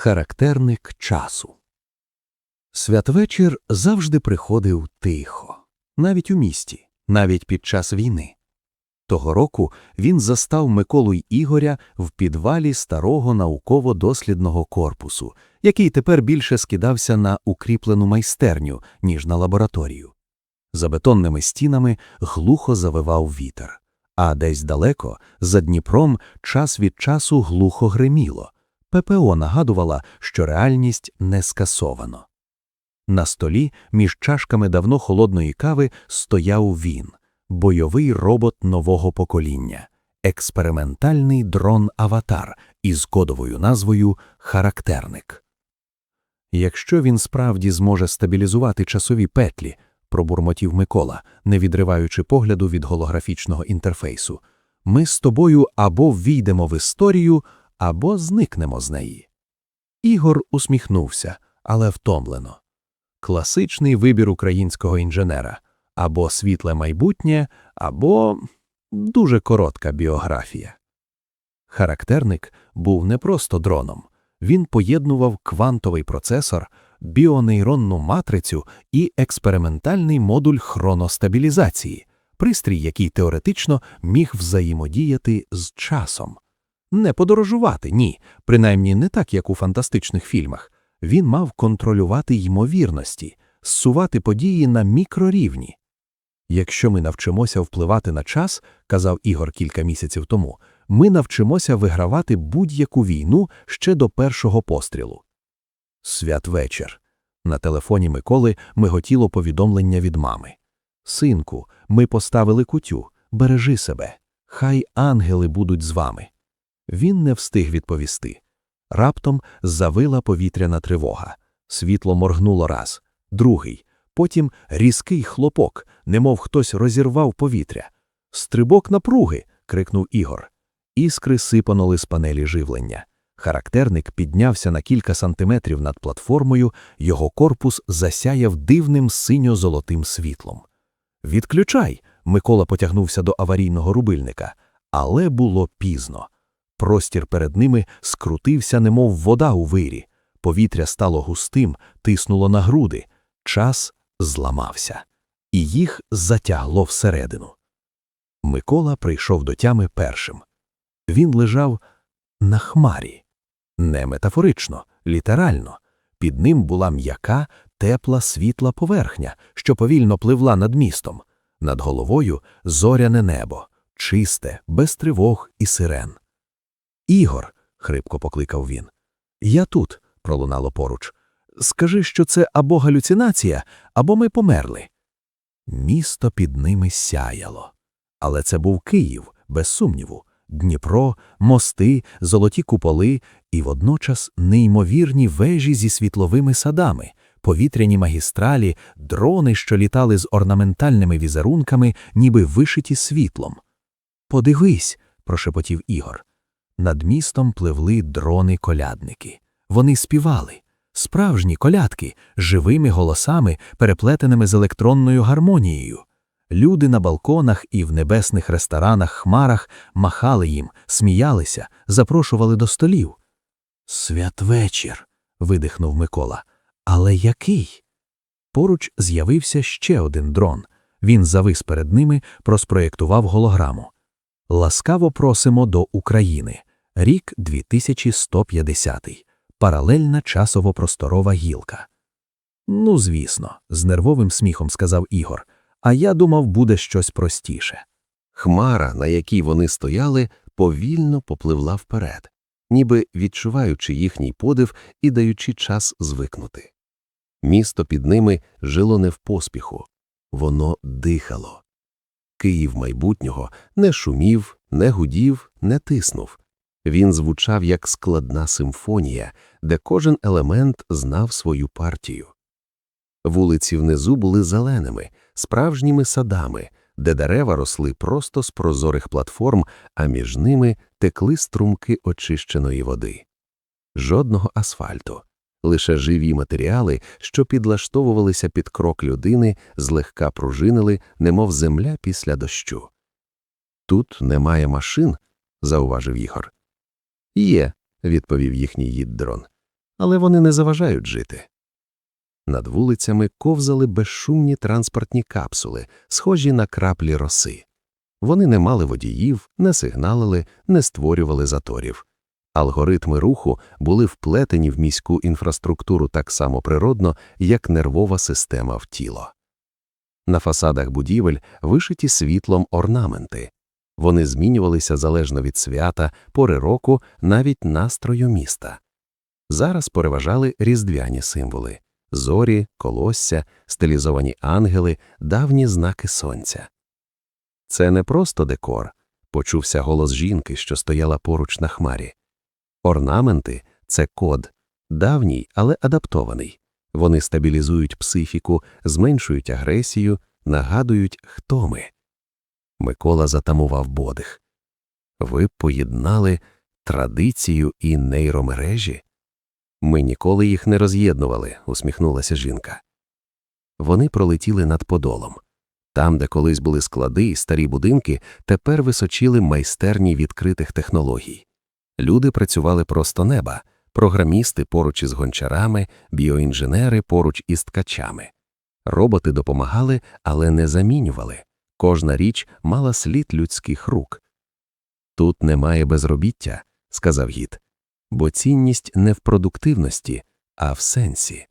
Характерник часу. Святвечір завжди приходив тихо, навіть у місті, навіть під час війни. Того року він застав Миколу й Ігоря в підвалі старого науково-дослідного корпусу, який тепер більше скидався на укріплену майстерню, ніж на лабораторію. За бетонними стінами глухо завивав вітер, а десь далеко, за Дніпром, час від часу глухо гриміло. ППО нагадувала, що реальність не скасовано. На столі між чашками давно холодної кави стояв він, бойовий робот нового покоління, експериментальний дрон-аватар із кодовою назвою Характерник. Якщо він справді зможе стабілізувати часові петлі, пробурмотів Микола, не відриваючи погляду від голографічного інтерфейсу, ми з тобою або ввійдемо в історію, або зникнемо з неї. Ігор усміхнувся, але втомлено. Класичний вибір українського інженера або світле майбутнє, або дуже коротка біографія. Характерник був не просто дроном, він поєднував квантовий процесор, біонейронну матрицю і експериментальний модуль хроностабілізації, пристрій, який теоретично міг взаємодіяти з часом. Не подорожувати, ні, принаймні не так, як у фантастичних фільмах. Він мав контролювати ймовірності, зсувати події на мікрорівні. Якщо ми навчимося впливати на час, казав Ігор кілька місяців тому, ми навчимося вигравати будь-яку війну ще до першого пострілу. Святвечір. На телефоні Миколи миготіло повідомлення від мами. Синку, ми поставили кутю, бережи себе, хай ангели будуть з вами. Він не встиг відповісти. Раптом завила повітряна тривога. Світло моргнуло раз, другий, потім різкий хлопок, немов хтось розірвав повітря. Стрибок напруги. крикнув Ігор. Іскри сипанули з панелі живлення. Характерник піднявся на кілька сантиметрів над платформою, його корпус засяяв дивним синьо-золотим світлом. Відключай. Микола потягнувся до аварійного рубильника, але було пізно. Простір перед ними скрутився, немов вода у вирі. Повітря стало густим, тиснуло на груди. Час зламався, і їх затягло всередину. Микола прийшов до тями першим. Він лежав на хмарі. Не метафорично, літерально. Під ним була м'яка, тепла, світла поверхня, що повільно пливла над містом. Над головою зоряне небо, чисте, без тривог і сирен. Ігор, хрипко покликав він. Я тут, пролунало поруч. Скажи, що це або галюцинація, або ми померли. Місто під ними сяяло. Але це був Київ, без сумніву, Дніпро, мости, золоті куполи і водночас неймовірні вежі зі світловими садами, повітряні магістралі, дрони, що літали з орнаментальними візерунками, ніби вишиті світлом. Подивись, прошепотів Ігор. Над містом пливли дрони-колядники. Вони співали. Справжні колядки, живими голосами, переплетеними з електронною гармонією. Люди на балконах і в небесних ресторанах хмарах махали їм, сміялися, запрошували до столів. Святвечір. видихнув Микола. Але який? Поруч з'явився ще один дрон. Він завис перед ними, проспроєктував голограму. Ласкаво просимо до України. Рік 2150. Паралельна часово-просторова гілка. Ну, звісно, з нервовим сміхом сказав Ігор, а я думав, буде щось простіше. Хмара, на якій вони стояли, повільно попливла вперед, ніби відчуваючи їхній подив і даючи час звикнути. Місто під ними жило не в поспіху, воно дихало. Київ майбутнього не шумів, не гудів, не тиснув. Він звучав як складна симфонія, де кожен елемент знав свою партію. Вулиці внизу були зеленими, справжніми садами, де дерева росли просто з прозорих платформ, а між ними текли струмки очищеної води. Жодного асфальту, лише живі матеріали, що підлаштовувалися під крок людини, злегка пружинили, немов земля після дощу. Тут немає машин, зауважив Ігор. Є, відповів їхній гід-дрон. але вони не заважають жити. Над вулицями ковзали безшумні транспортні капсули, схожі на краплі роси. Вони не мали водіїв, не сигналили, не створювали заторів. Алгоритми руху були вплетені в міську інфраструктуру так само природно, як нервова система в тіло. На фасадах будівель вишиті світлом орнаменти. Вони змінювалися залежно від свята, пори року, навіть настрою міста. Зараз переважали різдвяні символи зорі, колосся, стилізовані ангели, давні знаки сонця. Це не просто декор, почувся голос жінки, що стояла поруч на хмарі. Орнаменти це код, давній, але адаптований. Вони стабілізують психіку, зменшують агресію, нагадують, хто ми. Микола затамував подих. Ви поєднали традицію і нейромережі? Ми ніколи їх не роз'єднували, усміхнулася жінка. Вони пролетіли над подолом. Там, де колись були склади і старі будинки, тепер височили майстерні відкритих технологій. Люди працювали просто неба, програмісти поруч із гончарами, біоінженери поруч із ткачами. Роботи допомагали, але не замінювали. Кожна річ мала слід людських рук. Тут немає безробіття, сказав гід, бо цінність не в продуктивності, а в сенсі.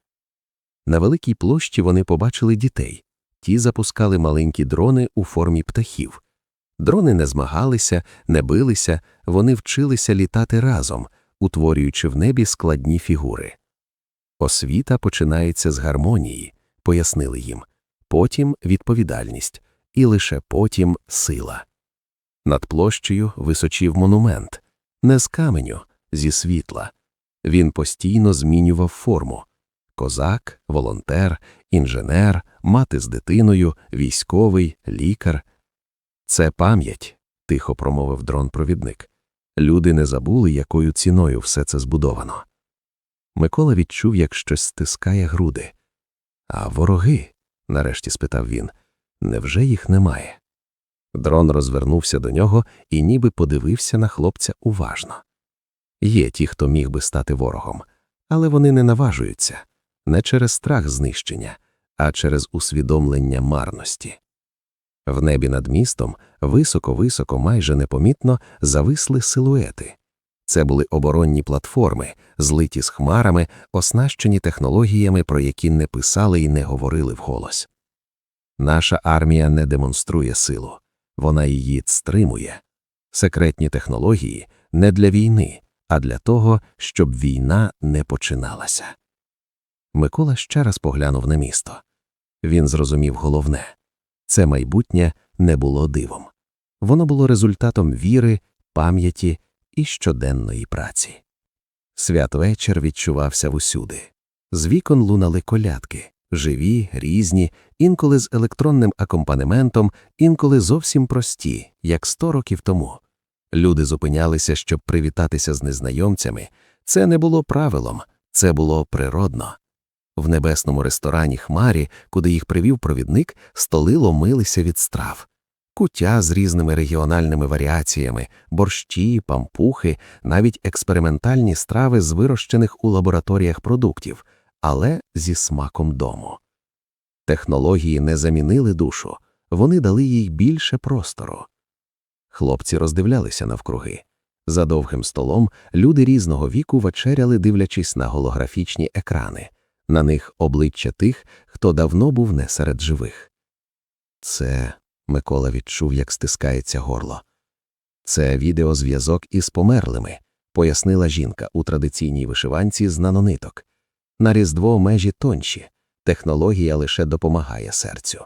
На великій площі вони побачили дітей. Ті запускали маленькі дрони у формі птахів. Дрони не змагалися, не билися, вони вчилися літати разом, утворюючи в небі складні фігури. Освіта починається з гармонії, пояснили їм, потім відповідальність, і лише потім сила. Над площею височів монумент, не з каменю, зі світла. Він постійно змінював форму козак, волонтер, інженер, мати з дитиною, військовий, лікар. Це пам'ять, тихо промовив дрон-провідник. Люди не забули, якою ціною все це збудовано. Микола відчув, як щось стискає груди. А вороги? нарешті спитав він. Невже їх немає? Дрон розвернувся до нього і ніби подивився на хлопця уважно. Є ті, хто міг би стати ворогом, але вони не наважуються не через страх знищення, а через усвідомлення марності. В небі над містом високо-високо, майже непомітно зависли силуети. Це були оборонні платформи, злиті з хмарами, оснащені технологіями, про які не писали і не говорили вголос. Наша армія не демонструє силу, вона її стримує. Секретні технології не для війни, а для того, щоб війна не починалася. Микола ще раз поглянув на місто. Він зрозумів головне це майбутнє не було дивом. Воно було результатом віри, пам'яті і щоденної праці. Святвечір відчувався всюди. З вікон лунали колядки живі, різні, інколи з електронним акомпанементом, інколи зовсім прості, як сто років тому. Люди зупинялися, щоб привітатися з незнайомцями. Це не було правилом, це було природно. В небесному ресторані Хмарі, куди їх привів провідник, столи ломилися від страв. Куття з різними регіональними варіаціями, борщі, пампухи, навіть експериментальні страви з вирощених у лабораторіях продуктів, але зі смаком дому. Технології не замінили душу, вони дали їй більше простору. Хлопці роздивлялися навкруги. За довгим столом люди різного віку вечеряли, дивлячись на голографічні екрани, на них обличчя тих, хто давно був не серед живих. Це Микола відчув, як стискається горло. Це відеозв'язок із померлими, пояснила жінка у традиційній вишиванці з нанониток. На різдво межі тонші, технологія лише допомагає серцю.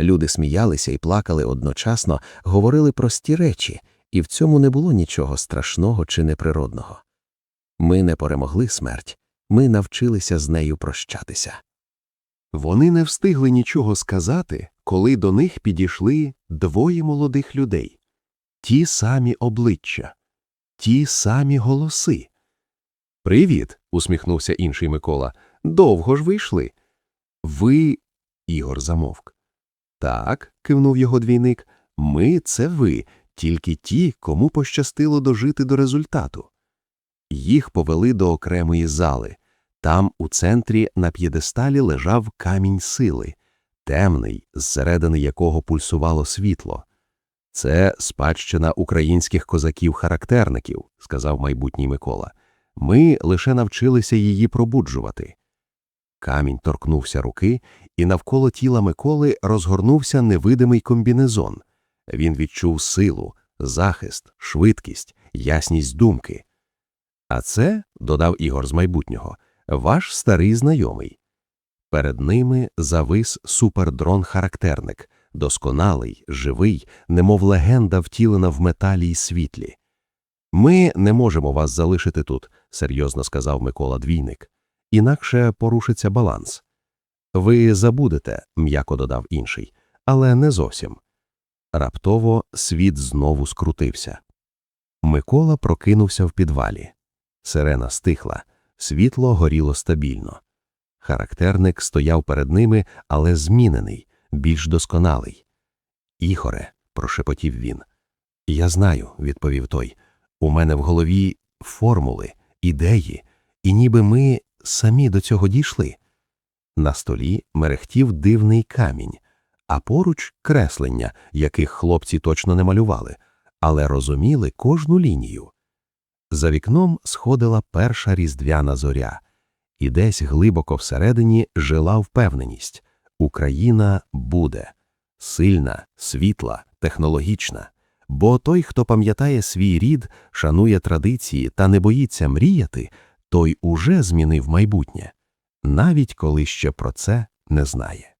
Люди сміялися і плакали одночасно, говорили прості речі, і в цьому не було нічого страшного чи неприродного. Ми не перемогли смерть, ми навчилися з нею прощатися. Вони не встигли нічого сказати, коли до них підійшли двоє молодих людей. Ті самі обличчя, ті самі голоси. Привіт, усміхнувся інший Микола. Довго ж ви йшли. Ви. Ігор замовк. Так, кивнув його двійник, ми це ви, тільки ті, кому пощастило дожити до результату. Їх повели до окремої зали. Там, у центрі, на п'єдесталі лежав камінь сили, темний, зсередини якого пульсувало світло. Це спадщина українських козаків-характерників, сказав майбутній Микола. Ми лише навчилися її пробуджувати. Камінь торкнувся руки, і навколо тіла Миколи розгорнувся невидимий комбінезон. Він відчув силу, захист, швидкість, ясність думки. А це, додав Ігор з майбутнього, ваш старий знайомий. Перед ними завис супердрон-характерник, досконалий, живий, немов легенда втілена в металі й світлі. Ми не можемо вас залишити тут, серйозно сказав Микола Двійник. Інакше порушиться баланс. Ви забудете, м'яко додав інший, але не зовсім. Раптово світ знову скрутився. Микола прокинувся в підвалі. Сирена стихла, світло горіло стабільно. Характерник стояв перед ними, але змінений, більш досконалий. Ігоре, прошепотів він. Я знаю, відповів той. У мене в голові формули, ідеї, і ніби ми самі до цього дійшли. На столі мерехтів дивний камінь, а поруч креслення, яких хлопці точно не малювали, але розуміли кожну лінію. За вікном сходила перша різдвяна зоря, і десь глибоко всередині жила впевненість Україна буде сильна, світла, технологічна. Бо той, хто пам'ятає свій рід, шанує традиції та не боїться мріяти, той уже змінив майбутнє, навіть коли ще про це не знає.